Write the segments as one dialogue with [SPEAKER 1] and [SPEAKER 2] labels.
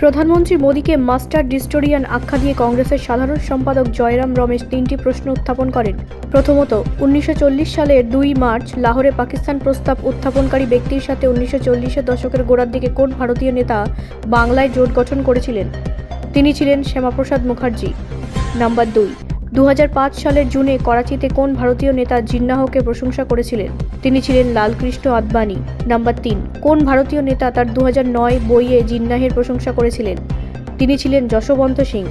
[SPEAKER 1] প্রধানমন্ত্রী মোদীকে মাস্টার ডিস্টোরিয়ান আখ্যা দিয়ে কংগ্রেসের সাধারণ সম্পাদক জয়রাম রমেশ তিনটি প্রশ্ন উত্থাপন করেন। প্রথমত, উনিশশো চল্লিশ সালের দুই মার্চ লাহোরে পাকিস্তান প্রস্তাব উত্থাপনকারী ব্যক্তির সাথে উনিশশো দশকের গোড়ার দিকে কোন ভারতীয় নেতা বাংলায় জোট গঠন করেছিলেন। তিনি ছিলেন শ্যামাপ্রসাদ মুখার্জি। নাম্বার দুই দু হাজার পাঁচ সালের জুনে করাচিতে কোন ভারতীয় নেতা জিন্নাহকে প্রশংসা করেছিলেন? তিনি ছিলেন লালকৃষ্ণ আদবানি। নাম্বার তিন, কোন ভারতীয় নেতা তার দু বইয়ে জিন্নাহের প্রশংসা করেছিলেন? তিনি ছিলেন যশবন্ত সিং।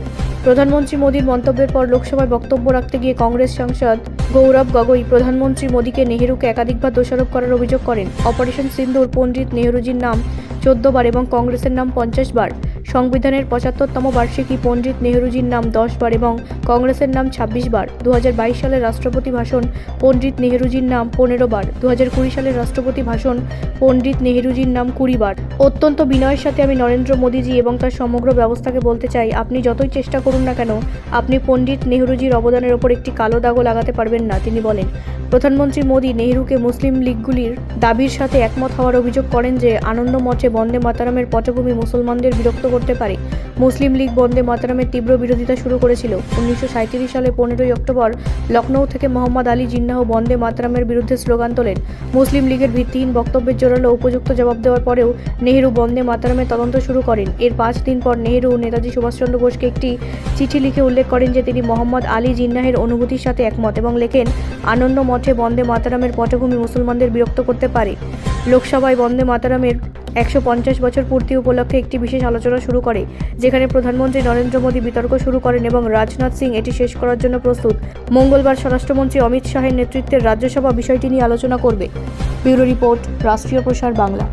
[SPEAKER 1] প্রধানমন্ত্রী মোদীর মন্তব্যের পর লোকসভায় বক্তব্য রাখতে গিয়ে কংগ্রেস সাংসদ গৌরব গগৈ প্রধানমন্ত্রী মোদীকে নেহেরুকে একাধিকবার দোষারোপ করার অভিযোগ করেন। অপারেশন সিন্দুর পণ্ডিত নেহরুজির নাম চোদ্দ বার এবং কংগ্রেসের নাম পঞ্চাশ বার। সংবিধানের পঁচাত্তরতম বার্ষিকী পণ্ডিত নেহরুজির নাম দশবার এবং কংগ্রেসের নাম ছাব্বিশ বার। দু হাজার বাইশ সালের রাষ্ট্রপতি ভাষণ পণ্ডিত নেহরুজির নাম পনেরো বার। দু হাজার কুড়ি সালের রাষ্ট্রপতি ভাষণ পণ্ডিত নেহরুজির নাম কুড়ি বার। অত্যন্ত বিনয়ের সাথে আমি নরেন্দ্র মোদীজি এবং তার সমগ্র ব্যবস্থাকে বলতে চাই, আপনি যতই চেষ্টা করুন না কেন, আপনি পণ্ডিত নেহরুজির অবদানের ওপর একটি কালো দাগও লাগাতে পারবেন না, তিনি বলেন। প্রধানমন্ত্রী মোদী নেহরুকে মুসলিম লীগগুলির দাবির সাথে একমত হওয়ার অভিযোগ করেন যে, আনন্দ মঠে বন্দে মাতারামের পটভূমি মুসলমানদের বিরক্ত করতে পারে। মুসলিম লীগ বন্দে মাতারামের তীব্র বিরোধিতা শুরু করেছিল। উনিশশো সাঁইত্রিশ সালে পনেরোই অক্টোবর লখনৌ থেকে মোহাম্মদ আলী জিন্নাহ বন্দে মাতারামের বিরুদ্ধে স্লোগান তোলেন। মুসলিম লীগের ভিত্তিহীন বক্তব্যের জোরালো উপযুক্ত জবাব দেওয়ার পরেও নেহেরু বন্দে মাতারামের তদন্ত শুরু করেন। এর পাঁচ দিন পর নেহেরু নেতাজি সুভাষচন্দ্র বোসকে একটি চিঠি লিখে উল্লেখ করেন যে, তিনি মোহাম্মদ আলী জিন্নাহের অনুভূতির সাথে একমত এবং লেখেন, আনন্দ মঠে বন্দে মাতারামের পটভূমি মুসলমানদের বিরক্ত করতে পারে। লোকসভায় বন্দে মাতারামের একশো পঞ্চাশ বছর পূর্তি উপলক্ষে একটি বিশেষ আলোচনা শুরু করে, যেখানে প্রধানমন্ত্রী নরেন্দ্র মোদী বিতর্ক শুরু করেন এবং রাজনাথ সিং এটি শেষ করার জন্য প্রস্তুত। মঙ্গলবার স্বরাষ্ট্রমন্ত্রী অমিত শাহের নেতৃত্বের রাজ্যসভা বিষয়টি নিয়ে আলোচনা করবে। ব্যুরো রিপোর্ট, রাষ্ট্রীয় প্রসার বাংলা।